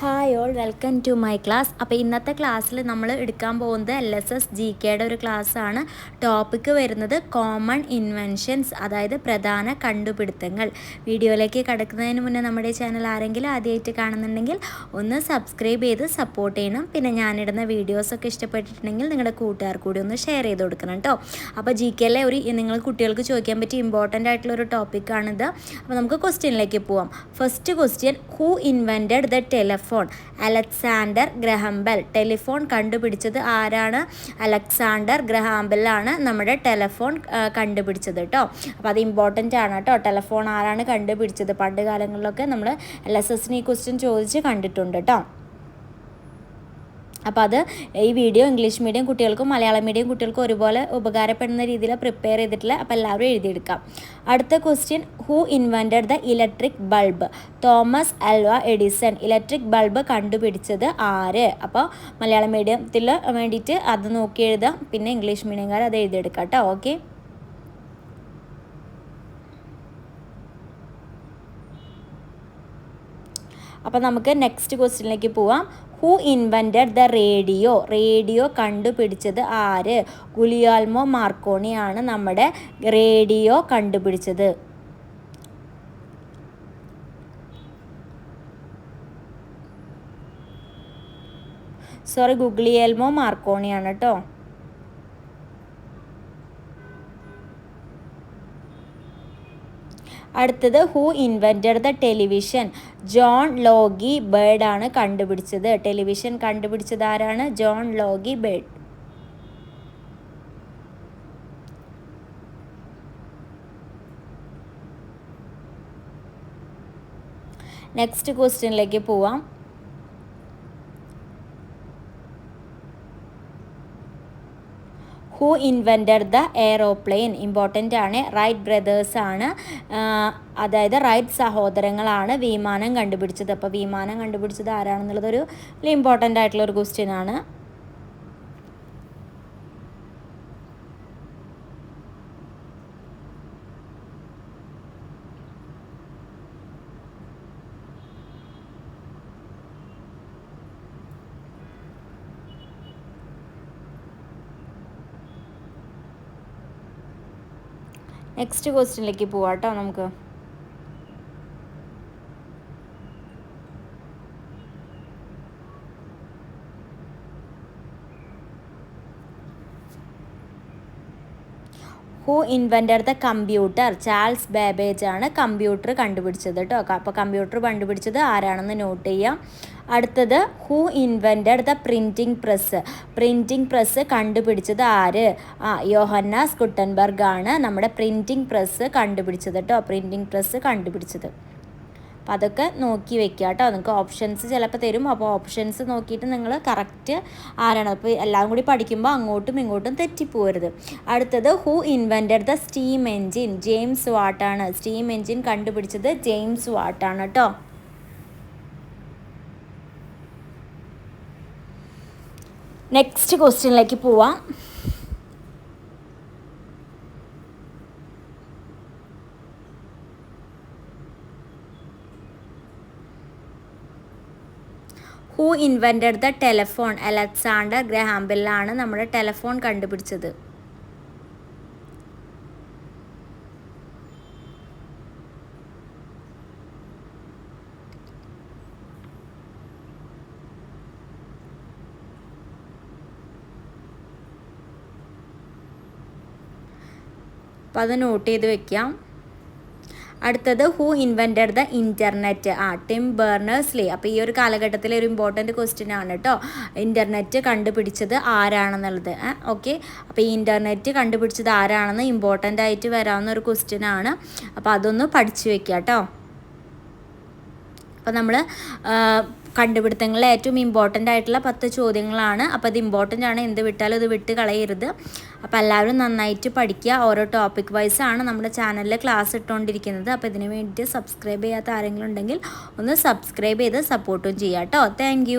Hi all welcome to my class അപ്പോൾ ഇന്നത്തെ ക്ലാസ്സിൽ നമ്മൾ എടുക്കാൻ പോകുന്നത് എൽ എസ് എസ് ജി കെയുടെ ഒരു ക്ലാസ്സാണ് ടോപ്പിക്ക് വരുന്നത് കോമൺ ഇൻവെൻഷൻസ് അതായത് പ്രധാന കണ്ടുപിടുത്തങ്ങൾ. വീഡിയോയിലേക്ക് കടക്കുന്നതിന് മുന്നേ നമ്മുടെ ചാനൽ ആരെങ്കിലും ആദ്യമായിട്ട് കാണുന്നുണ്ടെങ്കിൽ ഒന്ന് സബ്സ്ക്രൈബ് ചെയ്ത് സപ്പോർട്ട് ചെയ്യണം. പിന്നെ ഞാനിടുന്ന വീഡിയോസൊക്കെ ഇഷ്ടപ്പെട്ടിട്ടുണ്ടെങ്കിൽ നിങ്ങളുടെ കൂട്ടുകാർ കൂടി ഒന്ന് ഷെയർ ചെയ്ത് കൊടുക്കണം കേട്ടോ അപ്പോൾ ജി കെയിലെ ഒരു നിങ്ങൾ കുട്ടികൾക്ക് ചോദിക്കാൻ പറ്റിയ ഇമ്പോർട്ടന്റ് ആയിട്ടുള്ള ഒരു ടോപ്പിക്കാണിത് അപ്പോൾ നമുക്ക് ക്വസ്റ്റ്യനിലേക്ക് പോവാം. First question who invented the telephone Alexander Graham Bell telephone കണ്ടുപിടിച്ചത് ആരാണ്? അലക്സാണ്ടർ ഗ്രഹാംബലാണ് നമ്മുടെ ടെലിഫോൺ കണ്ടുപിടിച്ചത് കേട്ടോ അപ്പോൾ അത് ഇമ്പോർട്ടന്റ് ആണ് കേട്ടോ ടെലിഫോൺ ആരാണ് കണ്ടുപിടിച്ചത്? പണ്ട് കാലങ്ങളിലൊക്കെ നമ്മൾ എൽ എസ് എസിന് ക്വസ്റ്റ്യൻ ചോദിച്ച് കണ്ടിട്ടുണ്ട് കേട്ടോ അപ്പോൾ അത് ഈ വീഡിയോ ഇംഗ്ലീഷ് മീഡിയം കുട്ടികൾക്കും മലയാളം മീഡിയം കുട്ടികൾക്കും ഒരുപോലെ ഉപകാരപ്പെടുന്ന രീതിയിൽ പ്രിപ്പയർ ചെയ്തിട്ടുള്ള. അപ്പോൾ എല്ലാവരും എഴുതിയെടുക്കാം. അടുത്ത question who invented the electric bulb Thomas Alva Edison. Electric bulb കണ്ടുപിടിച്ചത് ആര്? അപ്പോൾ മലയാളം മീഡിയത്തിൽ വേണ്ടിയിട്ട് അത് നോക്കി എഴുതാം. പിന്നെ ഇംഗ്ലീഷ് മീഡിയംകാർ അത് എഴുതിയെടുക്കാം കേട്ടോ. ഓക്കെ അപ്പോൾ നമുക്ക് നെക്സ്റ്റ് ക്വസ്റ്റ്യനിലേക്ക് പോവാം. Who invented the radio radio കണ്ടുപിടിച്ചത് ആര്? ഗുലിയാൽമോ മാർക്കോണിയാണ് നമ്മുടെ റേഡിയോ കണ്ടുപിടിച്ചത്. സോറി ഗുഗ്ലിയൽമോ മാർക്കോണിയാണ് കേട്ടോ അടുത്തത് who invented the television John Logie Baird ആണ് കണ്ടുപിടിച്ചത്. ടെലിവിഷൻ കണ്ടുപിടിച്ചത് ആരാണ്? John Logie bird. നെക്സ്റ്റ് ക്വസ്റ്റ്യനിലേക്ക് പോവാം. Who invented the aeroplane important ആണ്. റൈറ്റ് ബ്രദേഴ്സ് ആണ്. അതായത് റൈറ്റ് സഹോദരങ്ങളാണ് വിമാനം കണ്ടുപിടിച്ചത്. അപ്പോൾ വിമാനം കണ്ടുപിടിച്ചത് ആരാണെന്നുള്ളതൊരു ഇമ്പോർട്ടന്റ് ആയിട്ടുള്ള ഒരു ക്വസ്റ്റ്യൻ ആണ്. നെക്സ്റ്റ് ക്വസ്റ്റ്യനിലേക്ക് പോവാം കേട്ടോ നമുക്ക്. Who inventor the computer Charles Babbage ആണ് കമ്പ്യൂട്ടർ കണ്ടുപിടിച്ചത് കേട്ടോ. അപ്പോൾ കമ്പ്യൂട്ടർ കണ്ടുപിടിച്ചത് ആരാണെന്ന് നോട്ട് ചെയ്യാം. അടുത്തത് who invented the printing press printing press കണ്ടുപിടിച്ചത് ആര്? ആ യോഹന്നാസ് കുട്ടൻബർഗ് ആണ് നമ്മുടെ പ്രിന്റിംഗ് പ്രസ് കണ്ടുപിടിച്ചത് കേട്ടോ പ്രിന്റിംഗ് പ്രസ് കണ്ടുപിടിച്ചത്. അപ്പോൾ അതൊക്കെ നോക്കി വെക്കുക കേട്ടോ നിങ്ങൾക്ക് ഓപ്ഷൻസ് ചിലപ്പോൾ തരും. അപ്പോൾ ഓപ്ഷൻസ് നോക്കിയിട്ട് നിങ്ങൾ കറക്റ്റ് ആരാണ്? അപ്പോൾ എല്ലാം കൂടി പഠിക്കുമ്പോൾ അങ്ങോട്ടും ഇങ്ങോട്ടും തെറ്റിപ്പോരുത്. അടുത്തത് who invented the steam engine James വാട്ടാണ് steam engine കണ്ടുപിടിച്ചത് ജെയിംസ് വാട്ടാണ് കേട്ടോ നെക്സ്റ്റ് ക്വസ്റ്റ്യനിലേക്ക് പോവാം. Who invented the telephone Alexander ഗ്രഹാംബെല്ലാണ് നമ്മുടെ ടെലഫോൺ കണ്ടുപിടിച്ചത്. അപ്പോൾ അത് നോട്ട് ചെയ്ത് വെക്കാം. അടുത്തത് ഹൂ ഇൻവെന്റഡ് ദ ഇന്റർനെറ്റ് ആ ടിം ബേർണേഴ്സ് ലേ അപ്പോൾ ഈ ഒരു കാലഘട്ടത്തിലെ ഒരു ഇമ്പോർട്ടന്റ് ക്വസ്റ്റ്യൻ ആണ് കേട്ടോ ഇന്റർനെറ്റ് കണ്ടുപിടിച്ചത് ആരാണെന്നുള്ളത്. ഓക്കെ അപ്പോൾ ഈ ഇന്റർനെറ്റ് കണ്ടുപിടിച്ചത് ആരാണെന്ന് ഇമ്പോർട്ടന്റ് ആയിട്ട് വരാവുന്ന ഒരു ക്വസ്റ്റ്യൻ ആണ്. അപ്പോൾ അതൊന്ന് പഠിച്ചു വെക്കുക കേട്ടോ അപ്പോൾ നമ്മൾ കണ്ടുപിടുത്തങ്ങളിൽ ഏറ്റവും ഇമ്പോർട്ടന്റ് ആയിട്ടുള്ള പത്ത് ചോദ്യങ്ങളാണ്. അപ്പോൾ അത് ഇമ്പോർട്ടന്റ് ആണ്. എന്ത് വിട്ടാലും ഇത് വിട്ട് കളയരുത്. അപ്പോൾ എല്ലാവരും നന്നായിട്ട് പഠിക്കുക. ഓരോ ടോപ്പിക് വൈസ് ആണ് നമ്മുടെ ചാനലിൽ ക്ലാസ് ഇട്ടുകൊണ്ടിരിക്കുന്നത് അപ്പോൾ ഇതിന് വേണ്ടിയിട്ട് സബ്സ്ക്രൈബ് ചെയ്യാത്ത ആരെങ്കിലും ഉണ്ടെങ്കിൽ ഒന്ന് സബ്സ്ക്രൈബ് ചെയ്ത് സപ്പോർട്ടും ചെയ്യാം കേട്ടോ. താങ്ക്